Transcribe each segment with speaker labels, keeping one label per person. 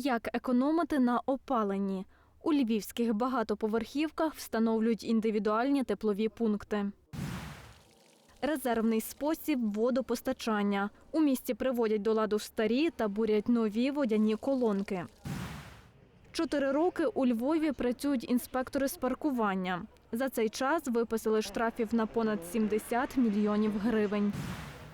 Speaker 1: Як економити на опаленні? У львівських багатоповерхівках встановлюють індивідуальні теплові пункти. Резервний спосіб водопостачання. У місті приводять до ладу старі та бурять нові водяні колонки. Чотири роки у Львові працюють інспектори з паркування. За цей час виписали штрафів на понад 70 мільйонів гривень.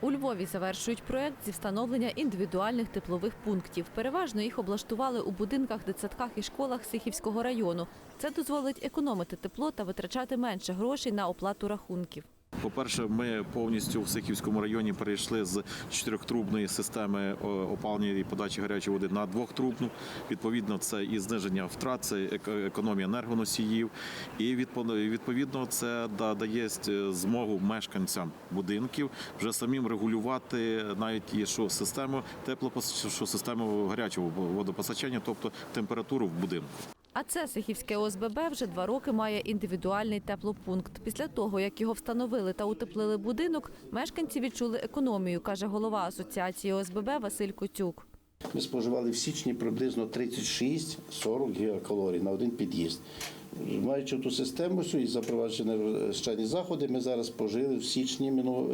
Speaker 2: У Львові завершують проект зі встановлення індивідуальних теплових пунктів. Переважно їх облаштували у будинках, дитсадках і школах Сихівського району. Це дозволить економити тепло та витрачати менше грошей на оплату рахунків.
Speaker 3: По-перше, ми повністю в Сихівському районі перейшли з чотирьохтрубної системи опалення і подачі гарячої води на двохтрубну. Відповідно, це і зниження втрат, це економія енергоносіїв. І відповідно це дає е, змогу мешканцям будинків вже самим регулювати навіть що систему теплопос, що систему гарячого водопостачання, тобто температуру в будинку.
Speaker 2: А це Сихівське ОСББ вже два роки має індивідуальний теплопункт. Після того, як його встановили та утеплили будинок, мешканці відчули економію, каже голова асоціації ОСББ Василь Коцюк.
Speaker 4: Ми споживали в січні приблизно 36-40 гігакалорій на один під'їзд. Маючи ту систему і запроваджені розчинні заходи, ми зараз спожили в січні минулого,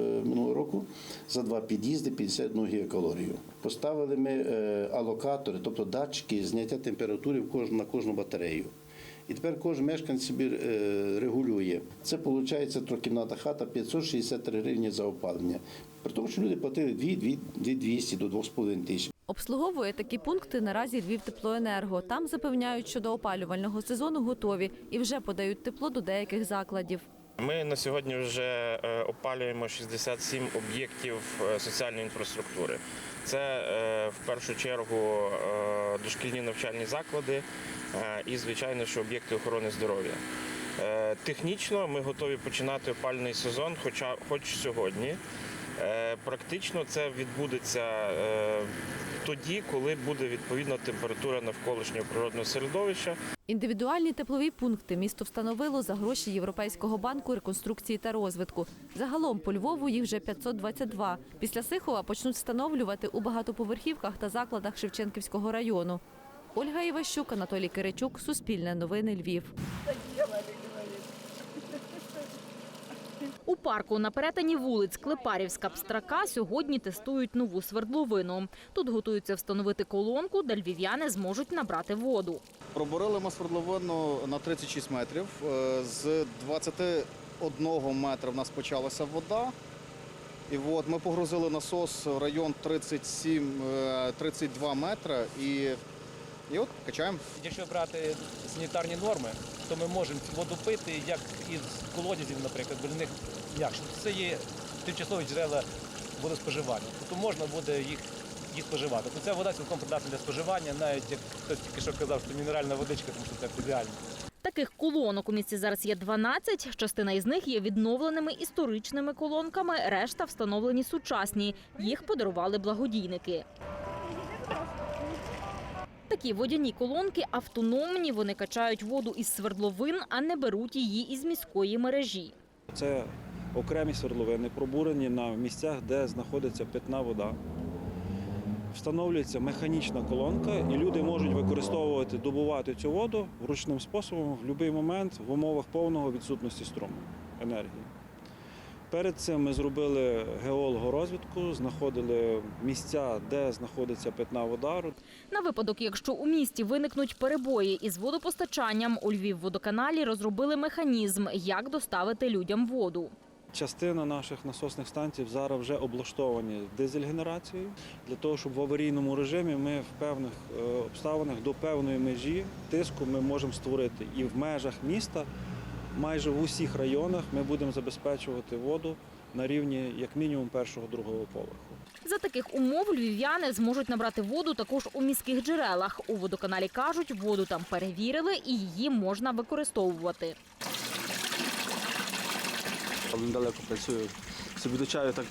Speaker 4: е, року за два під'їзди 51 гігакалорію. Поставили ми е, алокатори, тобто датчики зняття температури на кожну батарею. І тепер кожен мешканець собі е, регулює. Це виходить трикімната хата 563 гривні за опалення. При тому, що люди платили 2, 2, 200 до 2,5 тисяч.
Speaker 2: Обслуговує такі пункти наразі Львів теплоенерго. Там запевняють, що до опалювального сезону готові і вже подають тепло до деяких закладів.
Speaker 5: Ми на сьогодні вже е, опалюємо 67 об'єктів е, соціальної інфраструктури. Це е, в першу чергу дошкільні навчальні заклади і, звичайно, що об'єкти охорони здоров'я. Технічно ми готові починати опальний сезон, хоча хоч сьогодні. Е, Практично це відбудеться е, тоді, коли буде відповідна температура навколишнього природного середовища.
Speaker 2: Індивідуальні теплові пункти місто встановило за гроші Європейського банку реконструкції та розвитку. Загалом по Львову їх вже 522. Після Сихова почнуть встановлювати у багатоповерхівках та закладах Шевченківського району. Ольга Іващук, Анатолій Киричук, Суспільне новини Львів.
Speaker 6: У парку на перетині вулиць Клепарівська Пстрака сьогодні тестують нову свердловину. Тут готуються встановити колонку, де львів'яни зможуть набрати воду.
Speaker 7: Пробурили ми свердловину на 36 метрів. Е, З 21 метра в нас почалася вода. І от ми погрузили насос в район 37, е, 32 метра і, і от качаємо.
Speaker 8: Якщо брати санітарні норми, то ми можемо цю воду пити, як із колодязів, наприклад, бо для них м'якше. Це є тимчасові джерела водоспоживання. Тобто можна буде їх, їх споживати. То ця вода цілком придатна для споживання, навіть як хтось тільки що казав, що мінеральна водичка, тому що це ідеально.
Speaker 6: Таких колонок у місті зараз є 12. Частина із них є відновленими історичними колонками, решта встановлені сучасні. Їх подарували благодійники. Такі водяні колонки автономні. Вони качають воду із свердловин, а не беруть її із міської мережі.
Speaker 9: Це окремі свердловини, пробурені на місцях, де знаходиться питна вода. Встановлюється механічна колонка, і люди можуть використовувати, добувати цю воду ручним способом в будь-який момент в умовах повного відсутності струму енергії. Перед цим ми зробили геологорозвідку, знаходили місця, де знаходиться питна вода.
Speaker 6: На випадок, якщо у місті виникнуть перебої із водопостачанням, у Львівводоканалі розробили механізм, як доставити людям воду.
Speaker 9: Частина наших насосних станцій зараз вже облаштовані дизель-генерацією для того, щоб в аварійному режимі ми в певних е, обставинах до певної межі тиску ми можемо створити. І в межах міста, майже в усіх районах, ми будемо забезпечувати воду на рівні як мінімум першого другого поверху.
Speaker 6: За таких умов львів'яни зможуть набрати воду також у міських джерелах. У водоканалі кажуть, воду там перевірили і її можна використовувати.
Speaker 10: Але недалеко працюю. Собі до чаю так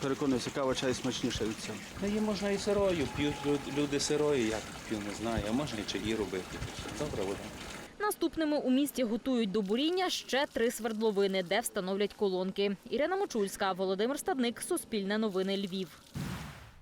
Speaker 10: переконуюся, кава чай смачніше від цього.
Speaker 11: Ну, її можна і сирою, п'ють люди сирою, я п'ю, не знаю, а можна і чаї робити. Добре вода.
Speaker 6: Наступними у місті готують до буріння ще три свердловини, де встановлять колонки. Ірина Мочульська, Володимир Стадник, Суспільне новини Львів.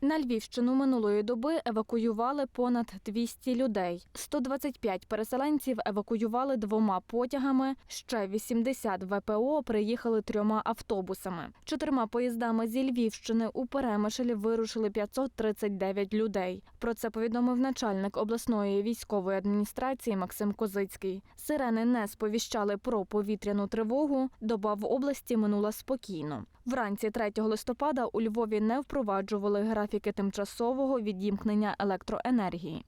Speaker 1: На Львівщину минулої доби евакуювали понад 200 людей. 125 переселенців евакуювали двома потягами. Ще 80 ВПО приїхали трьома автобусами. Чотирма поїздами зі Львівщини у Перемишль вирушили 539 людей. Про це повідомив начальник обласної військової адміністрації Максим Козицький. Сирени не сповіщали про повітряну тривогу. Доба в області минула спокійно. Вранці 3 листопада у Львові не впроваджували графіки тимчасового відімкнення електроенергії.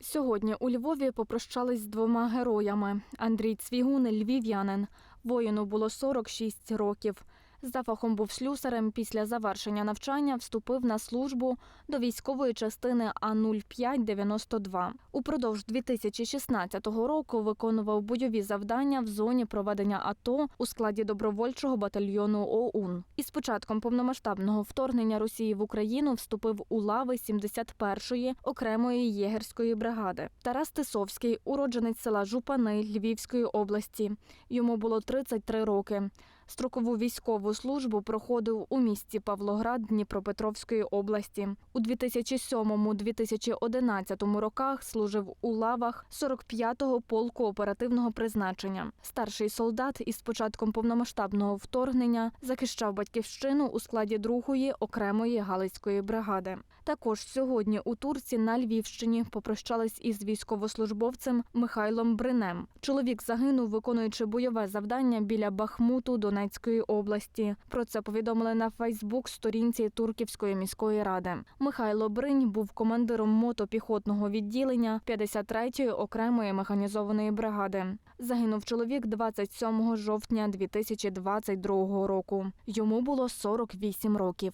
Speaker 1: Сьогодні у Львові попрощались з двома героями. Андрій Цвігун – львів'янин. Воїну було 46 років. За фахом був слюсарем. Після завершення навчання вступив на службу до військової частини А-0592. Упродовж 2016 року виконував бойові завдання в зоні проведення АТО у складі добровольчого батальйону ОУН. Із початком повномасштабного вторгнення Росії в Україну вступив у лави 71-ї окремої єгерської бригади. Тарас Тисовський, уродженець села Жупани Львівської області. Йому було 33 роки. Строкову військову службу проходив у місті Павлоград Дніпропетровської області. У 2007-2011 роках служив у лавах 45-го полку оперативного призначення. Старший солдат із початком повномасштабного вторгнення захищав батьківщину у складі другої окремої галицької бригади. Також сьогодні у Турці на Львівщині попрощались із військовослужбовцем Михайлом Бринем. Чоловік загинув, виконуючи бойове завдання біля Бахмуту Донецької області. Про це повідомили на Фейсбук сторінці Турківської міської ради. Михайло Бринь був командиром мотопіхотного відділення 53-ї окремої механізованої бригади. Загинув чоловік 27 жовтня 2022 року. Йому було 48 років.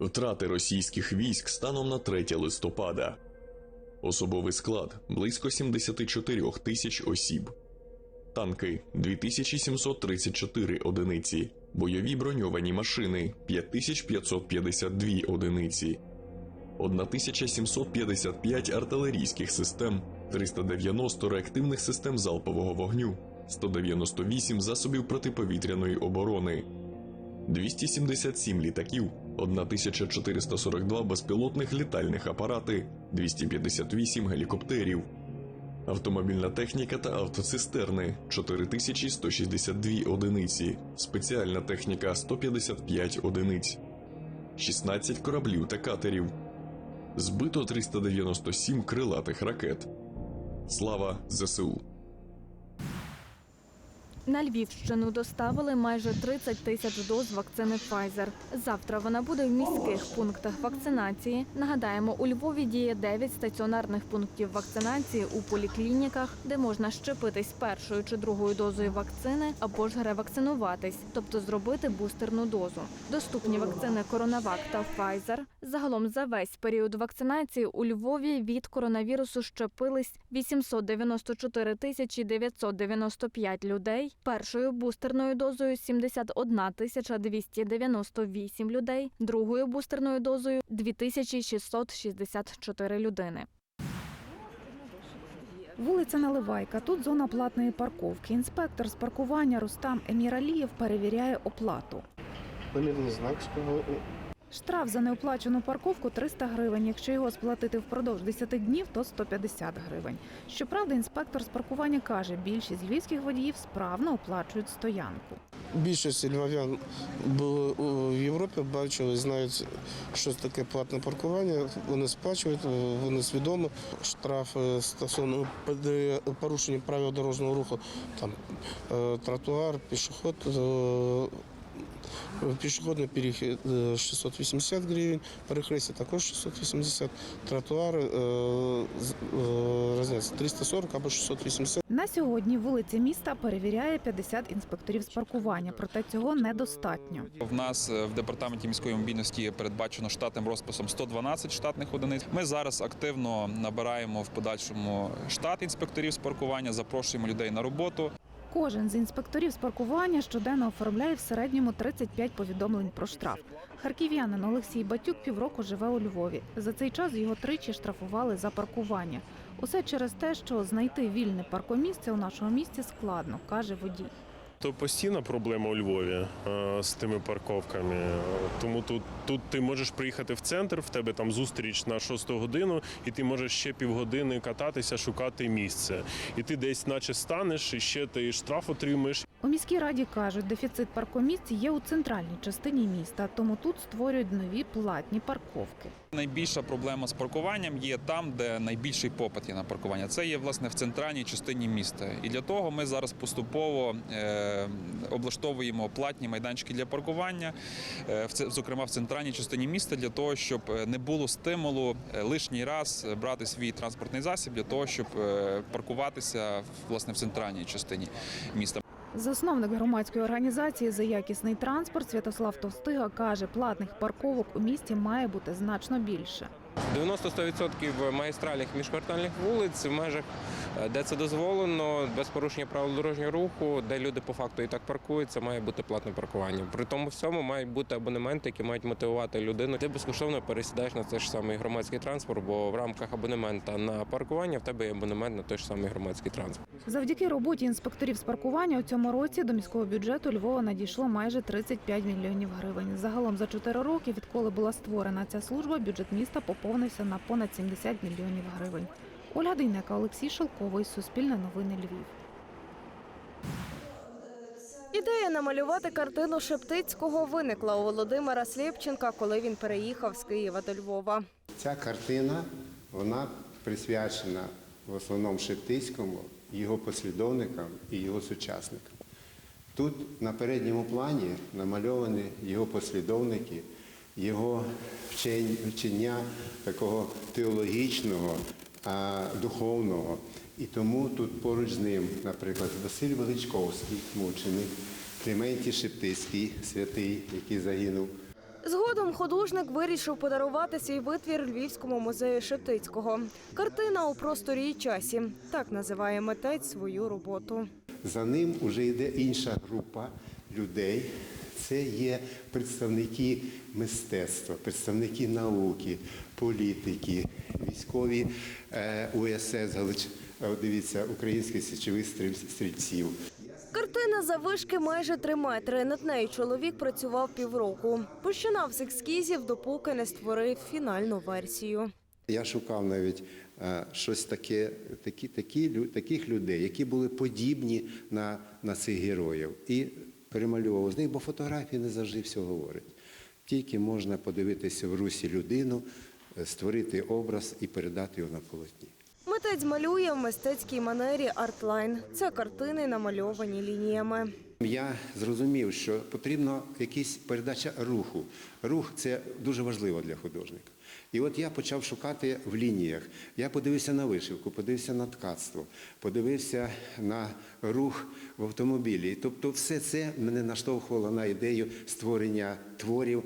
Speaker 12: Втрати російських військ станом на 3 листопада. Особовий склад близько 74 тисяч осіб. Танки 2734 одиниці. Бойові броньовані машини 5552 одиниці. 1755 артилерійських систем, 390 реактивних систем залпового вогню, 198 засобів протиповітряної оборони, 277 літаків, 1442 безпілотних літальних апарати, 258 гелікоптерів, автомобільна техніка та автоцистерни 4162 одиниці, спеціальна техніка 155 одиниць, 16 кораблів та катерів, збито 397 крилатих ракет. Слава ЗСУ!
Speaker 1: На Львівщину доставили майже 30 тисяч доз вакцини Pfizer. Завтра вона буде в міських пунктах вакцинації. Нагадаємо, у Львові діє 9 стаціонарних пунктів вакцинації у поліклініках, де можна щепитись першою чи другою дозою вакцини або ж ревакцинуватись, тобто зробити бустерну дозу. Доступні вакцини Коронавак та Pfizer. Загалом за весь період вакцинації у Львові від коронавірусу щепились 894 тисячі 995 людей. Першою бустерною дозою 71 тисяча 298 людей, другою бустерною дозою 2664 людини.
Speaker 13: Вулиця Наливайка. Тут зона платної парковки. Інспектор з паркування Рустам Еміралієв перевіряє оплату.
Speaker 4: Номірний знак
Speaker 13: Штраф за неоплачену парковку 300 гривень. Якщо його сплатити впродовж 10 днів, то 150 гривень. Щоправда, інспектор з паркування каже, більшість львівських водіїв справно оплачують стоянку.
Speaker 14: Більшість львов'ян були у Європі, бачили, знають, що таке платне паркування. Вони сплачують, вони свідомо. Штрафи стосовно при порушенні правил дорожнього руху, там е, тротуар, пішоход. Пішохідний перехід е, 680 гривень, перехрестя також 680, тротуар е, з- е, різниця 340 або 680.
Speaker 13: На сьогодні вулиці міста перевіряє 50 інспекторів з паркування, проте цього недостатньо.
Speaker 15: В нас е, в департаменті міської мобільності передбачено штатним розписом 112 штатних одиниць. Ми зараз активно набираємо в подальшому штат інспекторів з паркування, запрошуємо людей на роботу.
Speaker 13: Кожен з інспекторів з паркування щоденно оформляє в середньому 35 повідомлень про штраф. Харків'янин Олексій Батюк півроку живе у Львові. За цей час його тричі штрафували за паркування. Усе через те, що знайти вільне паркомісце у нашому місті складно, каже водій.
Speaker 16: То постійна проблема у Львові е, з тими парковками. Тому тут, тут ти можеш приїхати в центр, в тебе там зустріч на 6 годину, і ти можеш ще півгодини кататися, шукати місце. І ти десь, наче станеш, і ще ти штраф отримаєш.
Speaker 13: У міській раді кажуть, дефіцит паркомісць є у центральній частині міста, тому тут створюють нові платні парковки.
Speaker 15: Найбільша проблема з паркуванням є там, де найбільший попит є на паркування. Це є власне в центральній частині міста. І для того ми зараз поступово е, облаштовуємо платні майданчики для паркування, е, зокрема в центральній частині міста, для того, щоб е, не було стимулу е, лишній раз е, брати свій транспортний засіб для того, щоб е, паркуватися власне в центральній частині міста.
Speaker 13: Засновник громадської організації за якісний транспорт Святослав Товстига каже, платних парковок у місті має бути значно більше.
Speaker 17: 90% магістральних міжквартальних вулиць в межах, е, де це дозволено, без порушення правил дорожнього руху, де люди по факту і так паркуються, має бути платне паркування. При тому всьому мають бути абонементи, які мають мотивувати людину. Ти безкоштовно пересідаєш на цей ж самий громадський транспорт, бо в рамках абонемента на паркування в тебе є абонемент на той ж самий громадський транспорт.
Speaker 13: Завдяки роботі інспекторів з паркування у цьому році до міського бюджету Львова надійшло майже 35 мільйонів гривень. Загалом за 4 роки, відколи була створена ця служба, бюджет міста поповнився на понад 70 мільйонів гривень. Ольга Дейнека, Олексій Шелковий, Суспільне новини Львів.
Speaker 18: Ідея намалювати картину Шептицького виникла у Володимира Слєпченка, коли він переїхав з Києва до Львова.
Speaker 19: Ця картина вона присвячена в основному Шептицькому, його послідовникам і його сучасникам. Тут на передньому плані намальовані його послідовники, його вчення такого теологічного, а, духовного. І тому тут поруч з ним, наприклад, Василь Величковський, мученик, Клементій Шептицький, святий, який загинув.
Speaker 18: Згодом художник вирішив подарувати свій витвір Львівському музею Шептицького. Картина у просторі і часі. Так називає митець свою роботу.
Speaker 19: За ним вже йде інша група людей. Це є представники мистецтва, представники науки, політики, військові е, УСС, Галич, е, дивіться, українських січових стріль- стрільців.
Speaker 18: Картина завишки майже три метри. Над нею чоловік працював півроку. Починав з ескізів, допоки не створив фінальну версію.
Speaker 19: Я шукав навіть е, щось таке, такі, такі, таких людей, які були подібні на, на цих героїв. І перемальовував з них, бо фотографії не завжди все говорять. Тільки можна подивитися в русі людину, е, створити образ і передати його на полотні.
Speaker 18: Митець малює в мистецькій манері артлайн. Це картини намальовані лініями.
Speaker 19: Я зрозумів, що потрібна якась передача руху. Рух це дуже важливо для художника. І от я почав шукати в лініях. Я подивився на вишивку, подивився на ткацтво, подивився на рух в автомобілі. Тобто, все це мене наштовхувало на ідею створення творів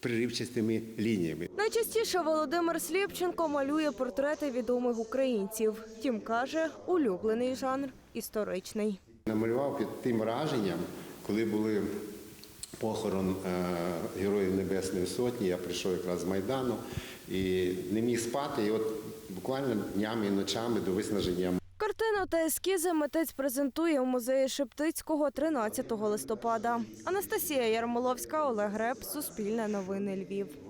Speaker 19: приривчастими лініями.
Speaker 18: Найчастіше Володимир Слєпченко малює портрети відомих українців. Втім, каже, улюблений жанр історичний.
Speaker 19: Намалював під тим враженням, коли були похорон е, Героїв Небесної Сотні, я прийшов якраз з Майдану і не міг спати. І от буквально днями і ночами до виснаження
Speaker 18: Картину та ескізи митець презентує у музеї Шептицького 13 листопада. Анастасія Ярмоловська, Олег Греб, Суспільне новини Львів.